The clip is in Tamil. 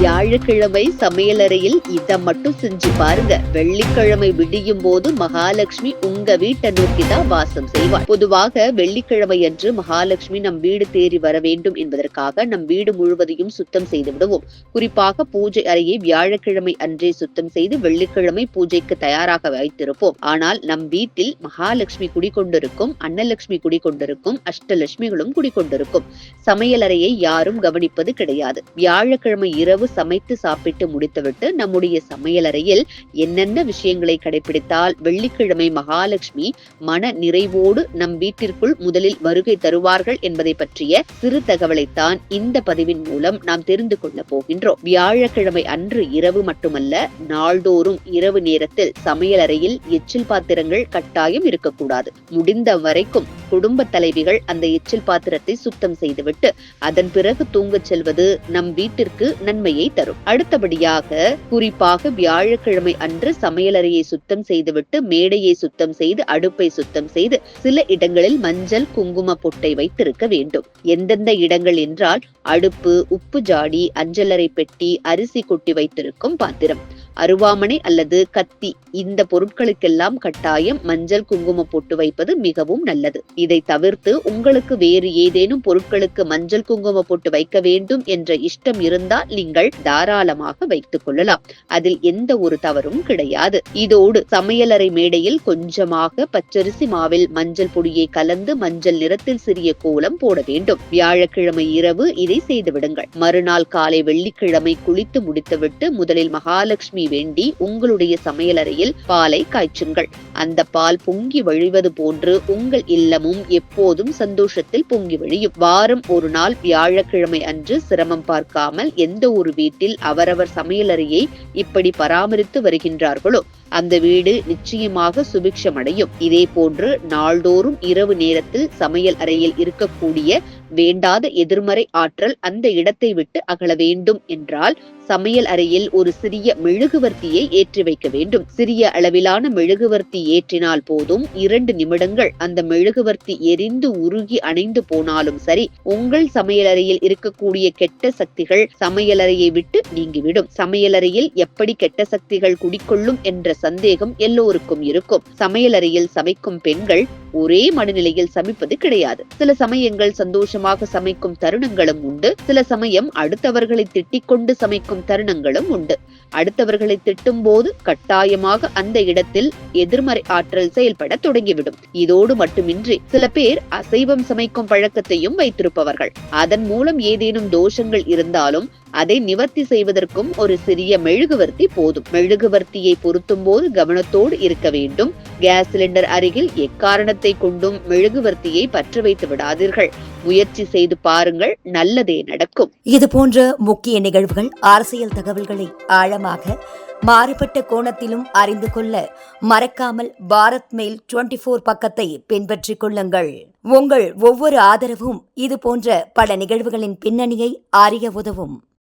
வியாழக்கிழமை சமையலறையில் இத மட்டும் செஞ்சு பாருங்க. வெள்ளிக்கிழமை விடியும் போது மகாலட்சுமி உங்க வீட்டை நோக்கி தான் வாசம் செய்வார் பொதுவாக வெள்ளிக்கிழமை அன்று மகாலட்சுமி நம் வீடு தேறி வர வேண்டும் என்பதற்காக நம் வீடு முழுவதையும் சுத்தம் செய்து விடுவோம். குறிப்பாக பூஜை அறையை வியாழக்கிழமை அன்றே சுத்தம் செய்து வெள்ளிக்கிழமை பூஜைக்கு தயாராக வைத்திருப்போம். ஆனால் நம் வீட்டில் மகாலட்சுமி குடிக்கொண்டிருக்கும் அன்னலட்சுமி குடிக்கொண்டிருக்கும் அஷ்டலட்சுமிகளும் குடிக்கொண்டிருக்கும் சமையலறையை யாரும் கவனிப்பது கிடையாது. வியாழக்கிழமை இரவு சமைத்து சாப்பிட்டு முடித்துவிட்டு நம்முடைய சமையலறையில் என்னென்ன விஷயங்களை கடைபிடித்தால் வெள்ளிக்கிழமை மகாலட்சுமி மன நிறைவோடு நம் வீட்டிற்குள் முதலில் வருகை தருவார்கள் என்பதை பற்றிய சிறு தகவலைத்தான் இந்த பதிவின் மூலம் நாம் தெரிந்து கொள்ள போகின்றோம். வியாழக்கிழமை அன்று இரவு மட்டுமல்ல நாள்தோறும் இரவு நேரத்தில் சமையலறையில் எச்சில் பாத்திரங்கள் கட்டாயம் இருக்கக்கூடாது. முடிந்த வரைக்கும் குடும்ப தலைவிகள் அந்த எச்சில் பாத்திரத்தை சுத்தம் செய்துவிட்டு அதன் பிறகு தூங்கச் செல்வது நம் வீட்டிற்கு நன்மை நன்மையை தரும். அடுத்தபடியாக குறிப்பாக வியாழக்கிழமை அன்று சமையலறையை சுத்தம் செய்துவிட்டு மேடையை சுத்தம் செய்து அடுப்பை சுத்தம் செய்து சில இடங்களில் மஞ்சள் குங்கும பொட்டை வைத்திருக்க வேண்டும். எந்தெந்த இடங்கள் என்றால் அடுப்பு உப்பு ஜாடி அஞ்சலறை பெட்டி அரிசி கொட்டி வைத்திருக்கும் பாத்திரம். அருவாமனை அல்லது கத்தி. இந்த பொருட்களுக்கெல்லாம் கட்டாயம் மஞ்சள் குங்கும போட்டு வைப்பது மிகவும் நல்லது. இதை தவிர்த்து உங்களுக்கு வேறு ஏதேனும் பொருட்களுக்கு மஞ்சள் குங்கும போட்டு வைக்க வேண்டும் என்ற இஷ்டம் இருந்தால் நீங்கள் தாராளமாக வைத்துக் கொள்ளலாம். அதில் எந்த ஒரு தவறும் கிடையாது. இதோடு சமையலறை மேடையில் கொஞ்சமாக பச்சரிசி மாவில் மஞ்சள் பொடியை கலந்து மஞ்சள் நிறத்தில் சிறிய கோலம் போட வேண்டும். வியாழக்கிழமை இரவு இதை செய்துவிடுங்கள் மறுநாள் காலை வெள்ளிக்கிழமை குளித்து முடித்துவிட்டு முதலில் மகாலட்சுமி வேண்டி உங்களுடைய சமையலறையில் பாலை காய்ச்சுங்கள். அந்த பால் பொங்கி வழிவது போன்று உங்கள் இல்லமும் எப்போதும் சந்தோஷத்தில் பொங்கி வழியும். வாரம் ஒரு நாள் வியாழக்கிழமை அன்று சிரமம் பார்க்காமல் எந்த ஒரு வீட்டில் அவரவர் சமையலறையை இப்படி பராமரித்து வருகின்றார்களோ அந்த வீடு நிச்சயமாக சுபிக்ஷமடையும். இதே போன்று நாள்தோறும் இரவு நேரத்தில் சமையல் அறையில் இருக்கக்கூடிய வேண்டாத எதிர்மறை ஆற்றல் அந்த இடத்தை விட்டு அகல வேண்டும் என்றால் சமையல் அறையில் ஒரு சிறிய மெழுகுவர்த்தியை ஏற்றி வைக்க வேண்டும். சிறிய அளவிலான மெழுகுவர்த்தி ஏற்றினால் போதும். இரண்டு நிமிடங்கள் அந்த மெழுகுவர்த்தி எரிந்து உருகி அணைந்து போனாலும் சரி உங்கள் சமையலறையில் இருக்கக்கூடிய கெட்ட சக்திகள் சமையலறையை விட்டு நீங்கிவிடும். சமையலறையில் எப்படி கெட்ட சக்திகள் குடிக்கொள்ளும் என்ற சந்தேகம் எல்லோருக்கும் இருக்கும். சமையலறையில் சமைக்கும் பெண்கள் ஒரே மனநிலையில் சமைப்பது கிடையாது. சில சமயங்கள் சந்தோஷமாக சமைக்கும் தருணங்களும் உண்டு. சில சமயம் அடுத்தவர்களை திட்டிக் கொண்டு சமைக்கும் தருணங்களும் உண்டு. அடுத்தவர்களை திட்டும் போது கட்டாயமாக அந்த இடத்தில் எதிர்மறை ஆற்றல் செயல்பட தொடங்கிவிடும். இதோடு மட்டுமின்றி சில பேர் அசைவம் சமைக்கும் பழக்கத்தையும் வைத்திருப்பவர்கள். அதன் மூலம் ஏதேனும் தோஷங்கள் இருந்தாலும் அதை நிவர்த்தி செய்வதற்கும் ஒரு சிறிய மெழுகுவர்த்தி போதும். மெழுகுவர்த்தியை பொருத்தும் போது கவனத்தோடு இருக்க வேண்டும். கேஸ் சிலிண்டர் அருகில் எக்காரணத்தை கொண்டும் மெழுகுவர்த்தியை பற்ற வைத்து விடாதீர்கள். முயற்சி செய்து பாருங்கள் நல்லதே நடக்கும். இது போன்ற முக்கிய நிகழ்வுகள் அரசியல் தகவல்களை ஆழமாக மாறுபட்ட கோணத்திலும் அறிந்து கொள்ள மறக்காமல் பாரத் மெயில் டுவெண்டி போர் பக்கத்தை பின்பற்றிக் கொள்ளுங்கள். உங்கள் ஒவ்வொரு ஆதரவும் இது போன்ற பல நிகழ்வுகளின் பின்னணியை அறிய உதவும்.